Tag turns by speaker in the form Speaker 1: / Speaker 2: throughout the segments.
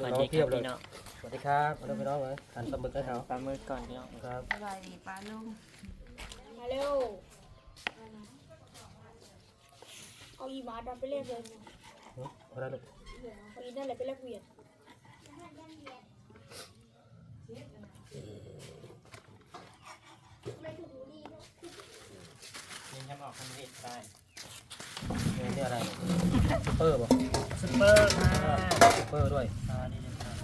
Speaker 1: ลู
Speaker 2: ส
Speaker 1: ก
Speaker 2: วัส
Speaker 1: น้อ
Speaker 2: ดี
Speaker 1: ง
Speaker 2: ค
Speaker 1: เพีย
Speaker 2: รั
Speaker 1: บบเลย
Speaker 2: พี่น้อง
Speaker 1: สวัสดีครับมาเริ่มพี่น้องเลยหันปลาหมึกให้เขา
Speaker 2: ปลาหมึกก่อนพี่น้อง
Speaker 1: ครับ
Speaker 3: สบายดีป้าลุง
Speaker 4: มาเร็วเอาอีบาดไปเล่นเลย
Speaker 1: หึเอาได้ลูก
Speaker 4: เอาอีนั่นแหละไปเล่นเวียน
Speaker 2: ยังทำออกคำเห็ดได้
Speaker 1: นี่นี่อะไรเนี่ยซุปเปอร์ป่ะ
Speaker 2: ซุปเปอร์ค่ะ
Speaker 1: ซุป เปอร์ด้วย
Speaker 2: สวัสดีครับ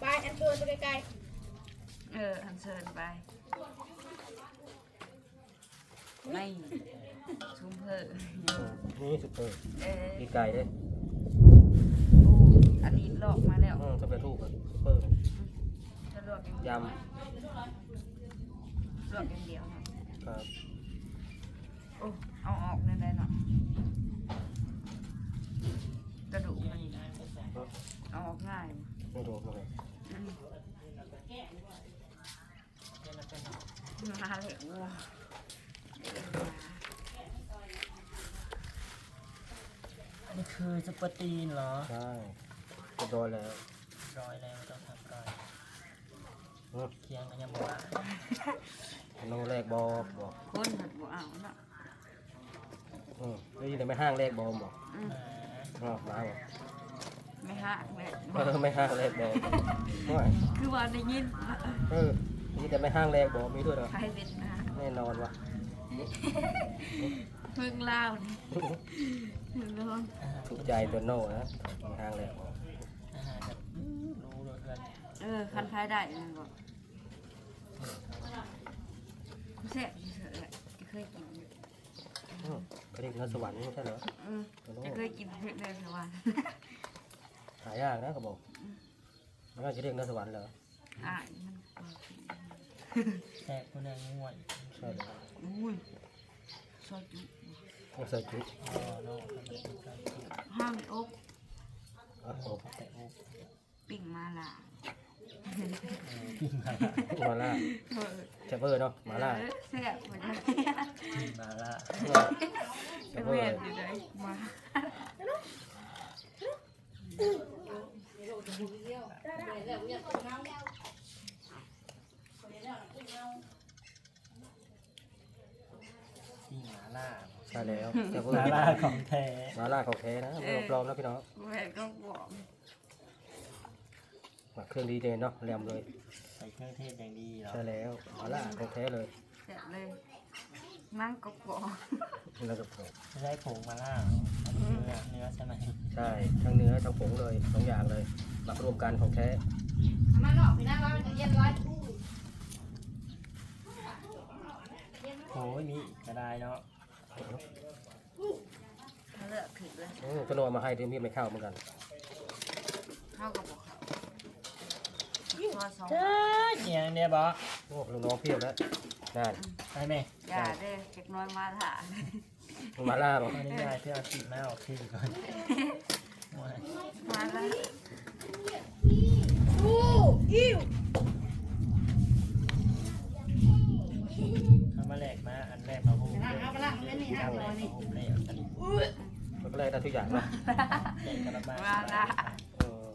Speaker 4: ไปอันเกินไปไกล
Speaker 3: เอออันเชิญไปไม่ชุ่มเพอ
Speaker 1: อืมนี่ซุปเปอร์
Speaker 3: เออ
Speaker 1: ปีกไก่ด้วย
Speaker 3: โอ้อันนี้ลอกมาแล้ว
Speaker 1: อืมสำเร็จรูปอะซุปเปอร์
Speaker 3: จะลวกอย่าง
Speaker 1: ย
Speaker 3: ลวกอย่างเดียวเนาะำ
Speaker 1: ครับ
Speaker 3: โอ้เอาออกแน่ๆเนาะกระ เอาออกง่าย
Speaker 1: ไม่รู้เลย
Speaker 3: อืมมาเลยว้า
Speaker 2: อันนี้คือซุปเปอร์ตีนเหรอ
Speaker 1: ใช่เรียบร้อยแล้ว
Speaker 2: ร้อยแล้วต้องทำก่อน
Speaker 1: อืม
Speaker 2: เคียงกันยังบอกว่า
Speaker 1: น้องแรกบอกบอก
Speaker 3: คนแบบบ่เอาเนาะ
Speaker 1: อืมแล้วยังไม่ห้างแรกบอมบอก
Speaker 3: อืม
Speaker 2: อ่า
Speaker 1: อ๋อมาบอก
Speaker 3: ไม่หักเลย
Speaker 1: เออไม่ห้างแรกบอมไม่
Speaker 3: คือว่าได้ยิน
Speaker 1: เออนี่แต่ไม่ห้างแรกบอมมีด้วยเหรอ
Speaker 3: ใครเป็นนะ
Speaker 1: แน่นอนวะ
Speaker 3: เพิ่งเล่านี่เพิ่งเล่า
Speaker 1: ถูกใจตัวโน่นะไม่ห้างแรกบอม
Speaker 2: อาหารแบบรู้เลยเพื่อน
Speaker 3: เออคันพายได้มันบอกกูแซ่บเฉยๆเลยจะเคยกินอยู่
Speaker 1: อืมก็เรียกเนื้อสวรรค์ไม่ใช่เหรอ
Speaker 3: อืม
Speaker 1: ตัวโน่
Speaker 3: จะเคยกินเผ็ดเลยสวรรค์
Speaker 1: หายากนะเขาบอกแล้วก็จะเรียกเนื้อสวรรค์เหรอ
Speaker 3: อ่ายมันบ่กิน
Speaker 2: แซ่บคนนึงง่วย
Speaker 1: ใช่เลย
Speaker 3: อุ้ยซอยจุ
Speaker 1: ไม่ใส่จุ๊
Speaker 2: อ๋อโน่ทำเป็นซุปเปอร์ตีน
Speaker 3: ห้างอก
Speaker 1: อะโอ้
Speaker 2: แต่โอ้
Speaker 3: ปิ่งมาล่า
Speaker 2: กินมาละ
Speaker 1: มาล่า
Speaker 3: เออ
Speaker 1: แชเบอร์เนาะมาล่า
Speaker 3: เออแซ่บเหมือนกัน
Speaker 2: กินมาละ
Speaker 1: แช
Speaker 3: เป็น
Speaker 1: เบอ
Speaker 3: แม่
Speaker 1: ร์
Speaker 3: นอยู่เลยมา
Speaker 2: กินมาละ
Speaker 1: ใช่แล้วแชเบอร์
Speaker 2: มาละของแท้
Speaker 1: มาล่าของแท้นะไม่ต้องปลอมนะพี่น้อง
Speaker 3: แม่ก็บอก
Speaker 1: มาเครื่องดีเด่นเนาะแรมเลย
Speaker 2: ใส่เครื่องเทศอย่างดีเหรอ
Speaker 1: ใช่แล้วมาล่าของแท้เลย
Speaker 3: แซ่บเลยนั่งก็บอก
Speaker 1: แล้วก็ผม
Speaker 2: ไม่ใช่ผงมาละ เหรออันนี้เนื้อเนื้อใช่ไหม
Speaker 1: ใช่ทั้งเนื้อทั้งผงเลยสองอย่างเลยหมักรวมกันของแท้
Speaker 4: มันออกไปหน้าร้านมันจะเย็นร้อย
Speaker 2: โอ้ยมีอีกก็ได้เนาะ
Speaker 3: เขาเลือกผิดเลย
Speaker 1: อืมก็โนเอามาให้ดิมีไม่เข้าเหมือนกัน
Speaker 3: เข้ากับบอกเขาซอยสอง
Speaker 2: เจ้าเกียงเนี่ยบอ
Speaker 1: โอ้ลูกน้องเพียบแล้วนั่น
Speaker 2: ได้ไหม
Speaker 3: อย่าเด้เด็กน้อยมาถ่า
Speaker 1: มาล่าบอก
Speaker 2: อันนี้ยายเพื่อเอาขีดหน้าออกทีก่อนโอ้ย
Speaker 3: มาแล้ว
Speaker 4: อู้อิ้ว
Speaker 2: ทำมาแหลกมาอันแรกเขาพูดเลยเอาไปละไม่มีห้าร้อยนี่ผมเลยเอากัน
Speaker 1: มันก็แลกได้ทุกอย่างเนาะ
Speaker 2: แหลกกันละบ้าง
Speaker 3: มาละ
Speaker 1: เออ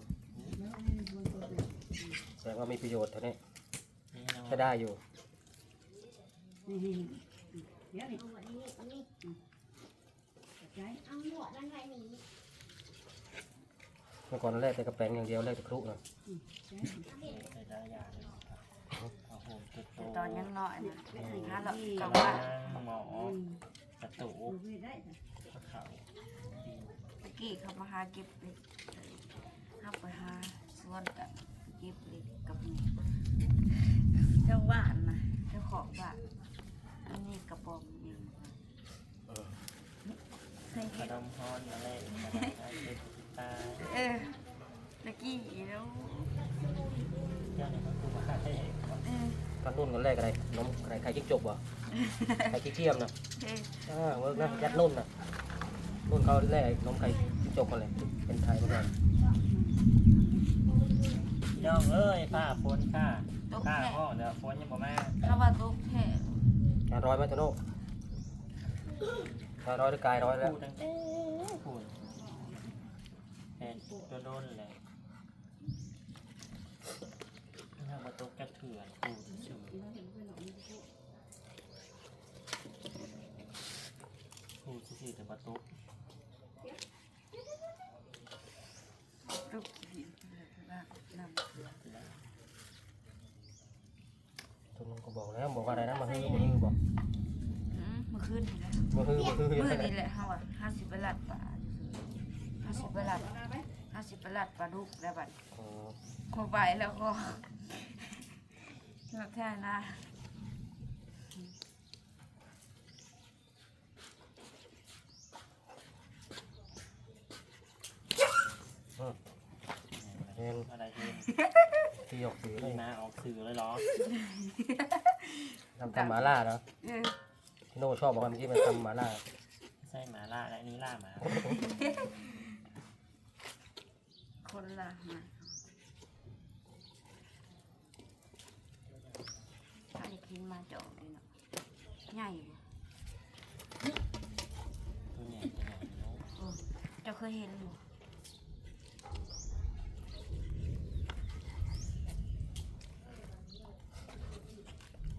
Speaker 1: แสดงว่ามีประโยชน์เท่านี้
Speaker 2: นี่ เนาะ
Speaker 1: ใช้ได้อยู่เมื่อก่อนแรกแต่กระแปงอย่างเดียวแรกแต่ครุนะ
Speaker 2: ใส่ได้อย่างเลยครับเอาโหมตุกโต
Speaker 3: ตอนยังน้อยนะถ้าเรา
Speaker 2: ก
Speaker 3: ก
Speaker 2: ระ
Speaker 3: ลับ
Speaker 2: บ้า
Speaker 3: ว่าง
Speaker 2: หมอประตูเขา
Speaker 3: ตะกี้เขามาหาเก็บเล็กเข้าไปหาสวนกันเก็บเล็กกับนี่เจ้าบ้านนะเจ้าของบ้านอันนี้กระป๋องเอง ใส่
Speaker 2: ก
Speaker 3: เห็
Speaker 2: ระ
Speaker 3: ด
Speaker 2: ดมฮอนอะไรกระดมอะไรเป็นตา
Speaker 3: เออตะกี้แล้ว
Speaker 2: เจ้าเนี่ยมันคือว่าให้
Speaker 3: เออ
Speaker 1: ตอนรุ่นกันแรกอะไรนมอะไรไข่จิ๊กจกวะไข่จิ๊กเทียมนะ
Speaker 3: เออ
Speaker 1: อ่าเวิร์กนะยัดนุ่นนะนุ่นเขาแรกนมไข่จิ๊กจกกันเลยเป็นไทยเหมือนกัน
Speaker 2: พี่น้องเอ้ยฝ้าฝนค่ะ
Speaker 3: ตก
Speaker 2: ฝ้า
Speaker 3: แท้
Speaker 2: ห้องเดี๋ยวฝนยังบ่มา
Speaker 3: ถ้าว่าตกแท้
Speaker 1: งานร้อยไหมโตโน่ งานร้อยหรือกายร้อยแล้ว
Speaker 2: พูดตั้งแต่พูดเป็นตัวโดนเลยถ้าประตูกระเถื่อนปูชื่อปูชื่อแต่ประตู
Speaker 3: ลูกกินน้ำเกลือ
Speaker 1: ทุนนก็บอกแล้วบอกว่าอะไรนะมาฮือมาฮือบอก
Speaker 3: อื มเมื่อคืนนี่แหละ
Speaker 1: มาฮือมาฮือ
Speaker 3: เมื่อ
Speaker 1: ยังไง
Speaker 3: นี่แหละเฮาอะห้าสิบไปลัดป่าห้าสิบไปลัดห้าสิบไปลัดปลาดุกแล้วบัด
Speaker 1: อ๋อ
Speaker 3: พอไปแล้วก็แบบแท่นะ
Speaker 1: เห็น
Speaker 2: อะไรเห็น
Speaker 1: ที่ยกสีเล
Speaker 2: มี
Speaker 1: ย
Speaker 2: มาออกสื่อเลยเหรอ
Speaker 1: ทำทำหมาล่าเนาะ
Speaker 3: เออ
Speaker 1: พี่ โน่ชอบบอกว่าเมื่อกี้มันทำหมาล่า
Speaker 2: ใช่หมาล่าและอันนี้ล่าหมา
Speaker 3: คนละมาถ้าจะกินมาเจาะเลยเนาะใหญ่บ่
Speaker 2: ตัวใหญ่ตัวใหญ่เนอะ
Speaker 3: เออเจ้าเคยเห็นบ่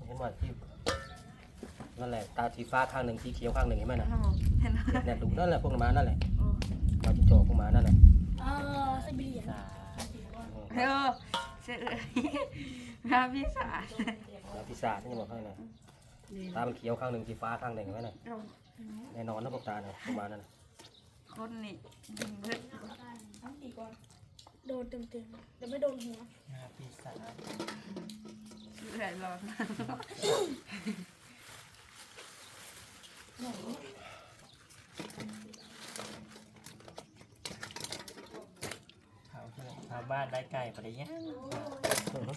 Speaker 1: เห็นว่าที่ นั่นแหละ ตาสีฟ้าข้างหนึ่งสีเขียวข้างหนึ่งเห็นไหมน่ะ
Speaker 3: เออเห็นไหม
Speaker 1: เนี่ยดูนั่นแหละพวกหมานั่นแหละ
Speaker 3: โอ้
Speaker 1: มาจิโจกพวกหมานั่นแหละ
Speaker 4: เออไซบีเรียน
Speaker 2: สา
Speaker 3: เออเสือมาพี่สา
Speaker 1: หมาปีศาจนี่บอกให้นะตามันเขียวข้างหนึ่งสีฟ้าข้างหนึ่งเห็นไหมน่ะ
Speaker 3: เรา
Speaker 1: แน่นอนนะพวกตาเนี่ยพวกหมานั่นน่ะ
Speaker 3: คนนี่ยิงเบิด
Speaker 4: โดนเต็มเต็มๆแต่ไม่โดนหัว
Speaker 2: หน้าปีศาจ
Speaker 3: เสือร้อน
Speaker 2: เขาเพื่อน ชาวบ้านได้ไก่ไปได้ยัง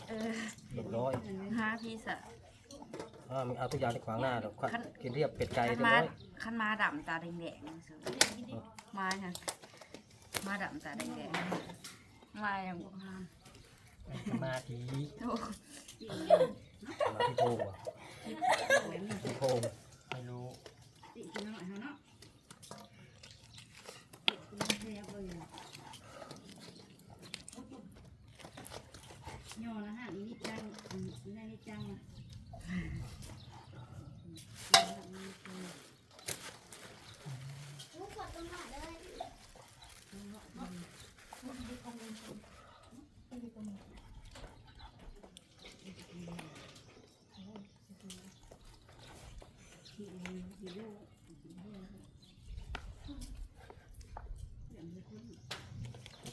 Speaker 3: เออ
Speaker 1: เรียบร้อย
Speaker 3: หาพี่สา
Speaker 1: อ่ามึงเอาทุกอย่างที่ขวางหน้าเดี๋ยว
Speaker 3: ขั้น
Speaker 1: กินเรียบเป็ดไก่
Speaker 3: ขัน
Speaker 1: เรียบ
Speaker 3: มา
Speaker 1: ร้อย
Speaker 3: ขันมาดำตาแดงๆนะสิมาอย่างมาดำตาแดงๆมาอย่างพวกนั้
Speaker 2: นสมาธิ
Speaker 3: โอ้
Speaker 1: มาที่โพงว่ะที่โพง
Speaker 2: ไม่รู้
Speaker 5: ย่อนะฮะนี่จังอืมนี่นี่จังอะ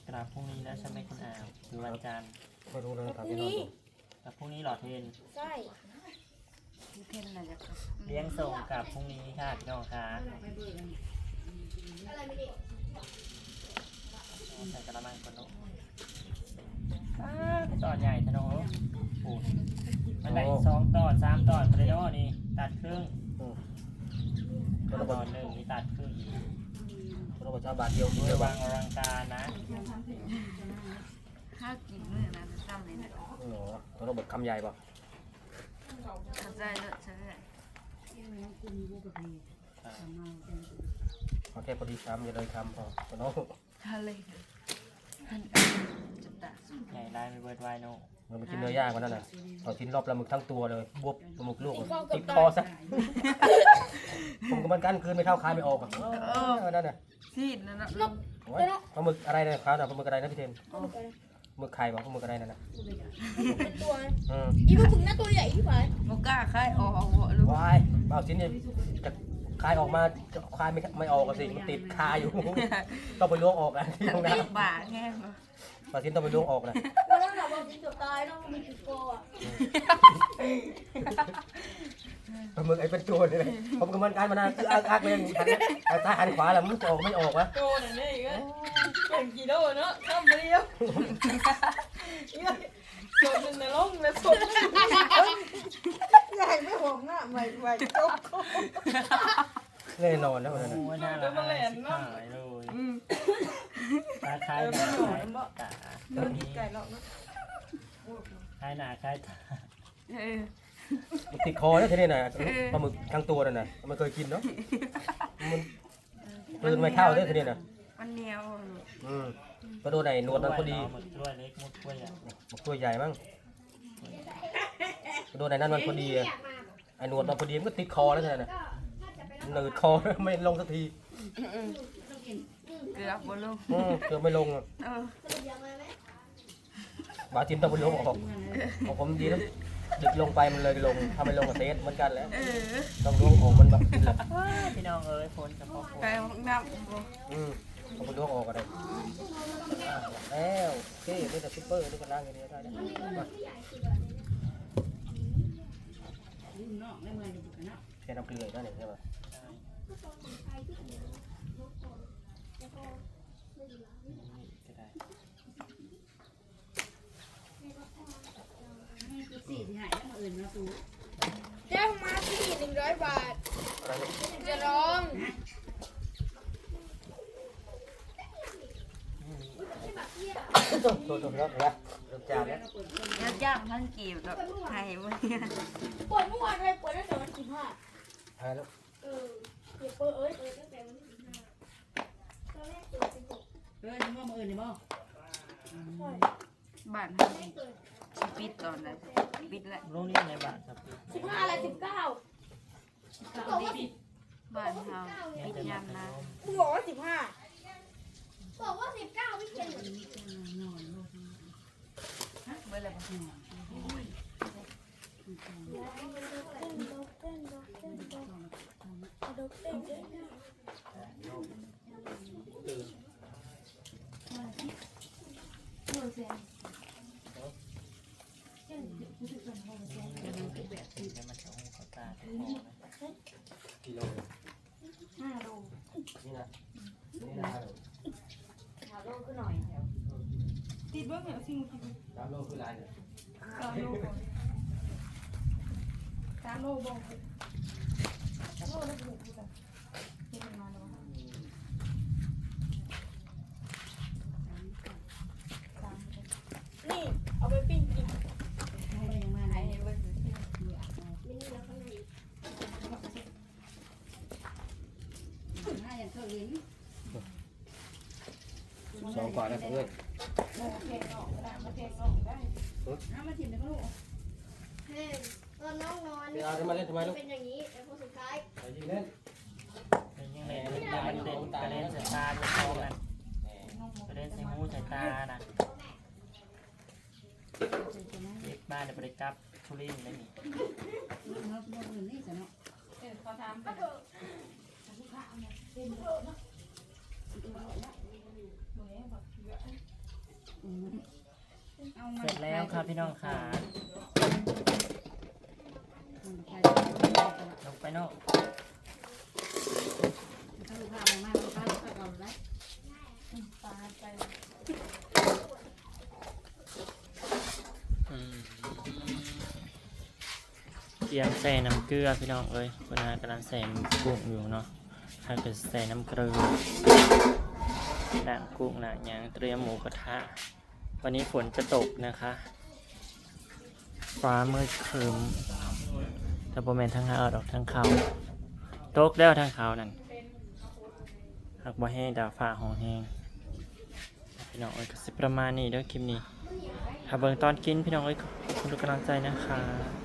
Speaker 2: กราบพรุ่งนี้แล้วใช่ไหมคุณอาวหรือวันจันทร์
Speaker 1: ไม่รู้เลย
Speaker 4: พ
Speaker 1: ถาม
Speaker 4: รุ่ง
Speaker 1: พี่น้อง
Speaker 4: นี้
Speaker 1: ดู
Speaker 2: กับพรุ่งนี้เหรอเทน
Speaker 4: ใช่
Speaker 3: พี่เพ่นอะไรจะ
Speaker 2: เลี้ยงส่งกับพรุ่งนี้ค่ะพี่น้องค่ะ
Speaker 5: ไปเบิกอัน
Speaker 2: ใส่กระมังคนโน้อ้าตอนใหญ่ทะโนปูดมันได้สองตอนสามตอนไปเลยเนาะนี่ตัดครึ่ง
Speaker 1: อืม
Speaker 2: ตอนหนึ่งมีตัดครึ่งอีก
Speaker 1: เราบอกจะเอาบาทเดียว
Speaker 2: ด้
Speaker 1: ด้
Speaker 2: ว
Speaker 1: วยย
Speaker 2: วั
Speaker 1: ว่ะ
Speaker 2: งอลังการนะ
Speaker 3: ข้าวกินมื้อนั้นซ้ำเลยนะ
Speaker 1: โอ้โหเราบอกคำใหญ่ป่ะ
Speaker 3: เข้าใจเลยใช่ไหม
Speaker 5: น้ำคุณบูกะเพทำมาจัง
Speaker 1: เอาแค่พอดีคำอย่าเลยคำพอพี่น้อง
Speaker 3: ทะเลท่านจุดตาสุด
Speaker 2: ใหญ่ได้ไม่เบิดไวโน
Speaker 1: มันไปกินเนื้อย่างมันนั่นน่ะเอาชิ้นรอบปลาหมึกทั้งตัวเลยบวบปลาหมึกลูก
Speaker 4: ติด
Speaker 1: อะ
Speaker 4: คอเกื
Speaker 1: ติ
Speaker 4: อบ
Speaker 1: ด
Speaker 4: ตา
Speaker 1: คอยซะผมกับมันกันคืนไม่เข้าคายไม่ออกอะเออนั่นน่ะ
Speaker 3: ซีดนะเนาะ
Speaker 1: โอ้ยปลาหมึกอะไรเนี่ยครับน่ะปลาหมึกอะไรนะพี่เทน
Speaker 4: เอาไปเลย
Speaker 1: หมึกไข่ป่ะปลาหมึกอะไรนั่นน่ะ
Speaker 4: เป็นตัวนะ
Speaker 1: อืม
Speaker 4: อีพวกมึงหน้าตัวใหญ่ที่ผาย
Speaker 3: โมกล้าคายออกหัวลูก
Speaker 1: วายเอาชิ้นเนี่ยจะคายออกมาจะคายไม่ไม่ออกอะสิมันติดคาอยู่ ต้องไปล้วงออกอะที่ห้องน้
Speaker 3: ตีบ่าแง่ำ
Speaker 1: ปลาชิ้นต้องไปล้วงออกนะ
Speaker 4: แล้วเราบอกจริงเกือบตายเนาะมันติดคออะ
Speaker 1: ปลาหมึกไอ้เป็นตัวเลยผมกับมันกันมานานคืออักอักเลยหันหันซ้ายหันขวาแล้วมันจะออกไม่ออกวะ
Speaker 6: โดนอะไรอีกอะเป็นกิโลเนาะข้ามเรียวส่วนหนึ่งในร่องและส่วนหนึ่งใหญ่ไม่ห่วงอะใหม่ใหม่จบ
Speaker 1: แน่นอนนะวันนั้น
Speaker 2: โอ้
Speaker 1: น่ะ
Speaker 2: ยน่ารักชิบหายเลยตาคล้ายหน้าคายตา
Speaker 6: โดนไก่หรอกเนาะ
Speaker 2: คล้ายหน้าคล้ายตา
Speaker 3: เออ
Speaker 1: ติดคอนะทีนี้น่ะปลาหมึกทั้งตัวนั่นน่ะมันเคยกินเนาะมันกลืนไม่เข้าเลยทีนี้น่ะ
Speaker 3: มันเหนียว
Speaker 1: อืมก็โดนไหนหนวดมันพอดี
Speaker 2: หมึกด้วยเล็กมุดด้วยอะ
Speaker 1: มันตัวใหญ่มั้งก็โดนไหนนั่นมันพอดีอะไอ้หนวดมันพอดีมันก็ติดคอแล้วใช่ไหมน่ะหนืดคอไม่ลงสักที
Speaker 3: เกือบบ่ลง
Speaker 1: อืมเกือบไม่ลงอะ
Speaker 3: เออบา
Speaker 1: จิมต้องไปลงออกของผมดีนะ ดึกลงไปมันเลยลงถ้าไม่ลงกับเซตเหมือนกันแล้ว
Speaker 3: เออ
Speaker 1: ต้องลงออกมันแบบนี้แหละ
Speaker 2: พี่น้องเอ้ยฝนกับพ่อฝน
Speaker 3: ไปห้องน้ำบ่
Speaker 1: อืมผมไปลงออกกันเลยอะแล้วโอเคนี่แต่ซุปเปอร์นี่ก็ล้างอย่างนี้ได้แล้วมา
Speaker 5: ลูกน้องไม่เหมือนกันเนาะ
Speaker 1: แค่น้ำเกลือนั่นเองใช่ไหม
Speaker 2: ก็ได้
Speaker 5: ตัวสี่ ที่หายแล้วมาอื่นมาตู
Speaker 4: แจ้งมาที่หนึ่งร้อยบาท
Speaker 1: อะไรเนี่ย
Speaker 4: จะร้อง
Speaker 1: โทษโทษโทษแล้วนะเริ่มจานแล้ว
Speaker 3: แล้วจ้างพันกีบก็ให้บ่เนี่ย
Speaker 4: ปวดเมื่อวานเลยปวดตั้งแต่วันที่ห้า
Speaker 1: หายแล้ว
Speaker 4: เออเดี๋ยวเปิดเอ้ยเปิดตั้งแต่วันที่ห้าตอนแรกเปิดสิบหก
Speaker 5: เออจะว่ามาอื่นได้บ่
Speaker 4: ใช่
Speaker 3: บ้านเฮาสิ ปิดตอนนั้นปิดแล้ว
Speaker 2: รู้นี่ในบ้านครับพี่
Speaker 4: สิบห้าอะไรสิบเก้าบอกว่าสิบ
Speaker 3: บ้านเฮาปิดยามนะ
Speaker 4: มึงบอกว่าสิบห้าบอกว่าสิบเก้าไม่เขียน
Speaker 5: นอนลูก
Speaker 3: เบิ่แล้วบ่
Speaker 4: เต้นเต้นเต้นเต้นเต้นเต้น
Speaker 2: จะมันจะหูเขาตาที่คอนะ
Speaker 1: กิโล
Speaker 3: ห้าโล
Speaker 1: นี่นะนี่นะ
Speaker 3: ห้าโลคือหน่อยแถว
Speaker 4: ติดเบิ้งเหรอสิ่งที่
Speaker 1: สามโลคือลายเนี่ย
Speaker 4: สามโลสาม น้ำ
Speaker 5: มาถิ่มเด็กลูก
Speaker 4: เฮ้ยตอนน้องนอน
Speaker 1: ไปเอาทำไมเล่นทำไมลูก
Speaker 4: เป็นอย่างนี้แต่พอสุดท้าย
Speaker 1: ไปยิงเล่น
Speaker 2: เป็นยังไงมันตามันเด่นตาเล่นสายตาอยู่คอกันไปเล่นใส่หูใส่ตานะเด็กบ้านเดี๋ยวไปกับทุเรียนได้นี่
Speaker 5: ลูกน้องลูกอื่นนี่จะเนาะ
Speaker 4: เออเขาทำไป
Speaker 5: เอามา
Speaker 2: เสร็จแล้วครับพี่น้องขาลงไปเนาะ
Speaker 5: ถ้าลูกค้ามาลูกค้าลูกค้าก่อนเลย
Speaker 4: ตาไป
Speaker 2: อืมเตรียมใส่น้ำเกลือพี่น้องเอ้ยคนนั้นกำลังใส่กุ้งอยู่เนาะถ้าเกิดใส่น้ำเกลือด่างกุ้งด่างหยางเตรียมหมูกระทะ วันนี้ฝนจะตกนะคะ ฟ้ามืดครึมแต่ประมาณทั้งหาดอกทั้งเขาตกแล้วทั้งเขานั่นหักบ่แห้งดาวฟ้าห้องแห้งพี่น้องเอ้ยก็สิประมาณนี้เด้อคลิปนี้ ถ้าเบิ่งตอนกินพี่น้องเอ้ยขอบคุณทุกกำลังใจนะคะ